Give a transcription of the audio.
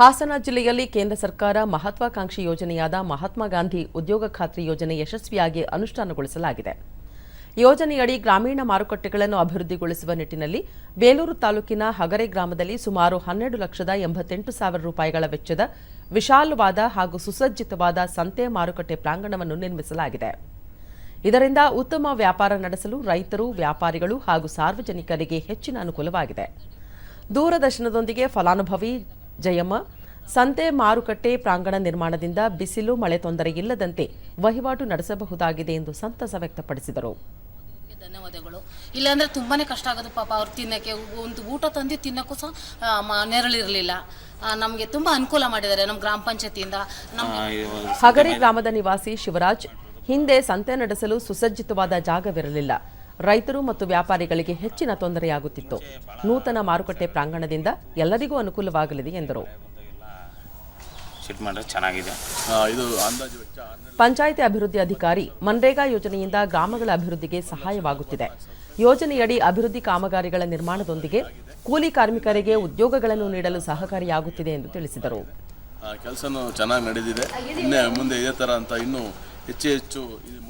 ಹಾಸನ ಜಿಲ್ಲೆಯಲ್ಲಿ ಕೇಂದ್ರ ಸರ್ಕಾರ ಮಹತ್ವಾಕಾಂಕ್ಷಿ ಯೋಜನೆಯಾದ ಮಹಾತ್ಮ ಗಾಂಧಿ ಉದ್ಯೋಗ ಖಾತ್ರಿ ಯೋಜನೆ ಯಶಸ್ವಿಯಾಗಿ ಅನುಷ್ಠಾನಗೊಳಿಸಲಾಗಿದೆ. ಯೋಜನೆಯಡಿ ಗ್ರಾಮೀಣ ಮಾರುಕಟ್ಟೆಗಳನ್ನು ಅಭಿವೃದ್ಧಿಗೊಳಿಸುವ ನಿಟ್ಟಿನಲ್ಲಿ ಬೇಲೂರು ತಾಲೂಕಿನ ಹಗರೆ ಗ್ರಾಮದಲ್ಲಿ ಸುಮಾರು ಹನ್ನೆರಡು ಲಕ್ಷದ ಎಂಬತ್ತೆಂಟು ಸಾವಿರ ರೂಪಾಯಿಗಳ ವೆಚ್ಚದ ವಿಶಾಲವಾದ ಹಾಗೂ ಸುಸಜ್ಜಿತವಾದ ಸಂತೆ ಮಾರುಕಟ್ಟೆ ಪ್ರಾಂಗಣವನ್ನು ನಿರ್ಮಿಸಲಾಗಿದೆ. ಇದರಿಂದ ಉತ್ತಮ ವ್ಯಾಪಾರ ನಡೆಸಲು ರೈತರು, ವ್ಯಾಪಾರಿಗಳು ಹಾಗೂ ಸಾರ್ವಜನಿಕರಿಗೆ ಹೆಚ್ಚಿನ ಅನುಕೂಲವಾಗಿದೆ. ದೂರದರ್ಶನದೊಂದಿಗೆ ಫಲಾನುಭವಿ ಜಯಮ್ಮ ಸಂತೆ ಮಾರುಕಟ್ಟೆ ಪ್ರಾಂಗಣ ನಿರ್ಮಾಣದಿಂದ ಬಿಸಿಲು ಮಳೆ ತೊಂದರೆ ಇಲ್ಲದಂತೆ ವಹಿವಾಟು ನಡೆಸಬಹುದಾಗಿದೆ ಎಂದು ಸಂತಸ ವ್ಯಕ್ತಪಡಿಸಿದರು. ನಿಮ್ಗೆ ಧನ್ಯವಾದಗಳು ಇಲ್ಲಾಂದ್ರೆ ತುಂಬಾನೇ ಕಷ್ಟ ಆಗೋದು ಪಾಪ ಅವ್ರು ತಿನ್ನಕ್ಕೆ. ಒಂದು ಊಟ ತಂದು ತಿನ್ನಕ್ಕೂ ಸಹ ನೆರಳಿರಲಿಲ್ಲ. ನಮಗೆ ತುಂಬಾ ಅನುಕೂಲ ಮಾಡಿದ್ದಾರೆ ನಮ್ಮ ಗ್ರಾಮ ಪಂಚಾಯತಿಯಿಂದ. ಹಗರಿ ಗ್ರಾಮದ ನಿವಾಸಿ ಶಿವರಾಜ್ ಹಿಂದೆ ಸಂತೆ ನಡೆಸಲು ಸುಸಜ್ಜಿತವಾದ ಜಾಗವಿರಲಿಲ್ಲ. ರೈತರು ಮತ್ತು ವ್ಯಾಪಾರಿಗಳಿಗೆ ಹೆಚ್ಚಿನ ತೊಂದರೆಯಾಗುತ್ತಿತ್ತು. ನೂತನ ಮಾರುಕಟ್ಟೆ ಪ್ರಾಂಗಣದಿಂದ ಎಲ್ಲರಿಗೂ ಅನುಕೂಲವಾಗಲಿದೆ ಎಂದರು. ಪಂಚಾಯಿತಿ ಅಭಿವೃದ್ಧಿ ಅಧಿಕಾರಿ ಮನ್ರೇಗಾ ಯೋಜನೆಯಿಂದ ಗ್ರಾಮಗಳ ಅಭಿವೃದ್ಧಿಗೆ ಸಹಾಯವಾಗುತ್ತಿದೆ. ಯೋಜನೆಯಡಿ ಅಭಿವೃದ್ಧಿ ಕಾಮಗಾರಿಗಳ ನಿರ್ಮಾಣದೊಂದಿಗೆ ಕೂಲಿ ಕಾರ್ಮಿಕರಿಗೆ ಉದ್ಯೋಗಗಳನ್ನು ನೀಡಲು ಸಹಕಾರಿಯಾಗುತ್ತಿದೆ ಎಂದು ತಿಳಿಸಿದರು. ಕೆಲಸನೂ ಚೆನ್ನಾಗಿ ನಡೆದಿದೆ. ಮುಂದೆ ಇದೇ ಥರ ಅಂತ ಇನ್ನೂ ಹೆಚ್ಚು ಹೆಚ್ಚು